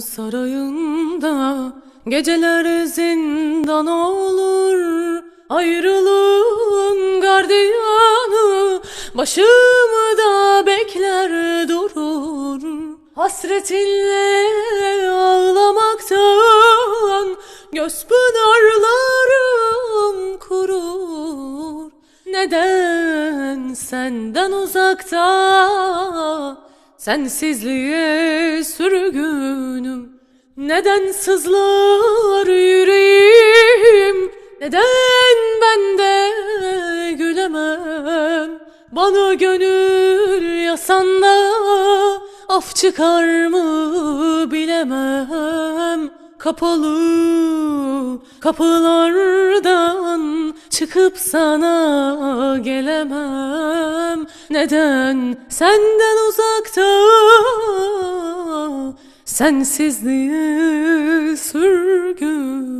sarayında Geceler zindan olur Ayrılığın gardiyanı Başımı da bekler durur. Hasretinle ağlamaktan Göz pınarlarım kurur. Neden senden uzakta Sensizliğe sürgünüm. Neden sızlar yüreğim? Neden ben de gülemem? Bana gönül yasan da Af çıkar mı bilemem. Kapalı kapılardan çıkıp sana gelemem neden senden uzakta? Sensizliğe sürgün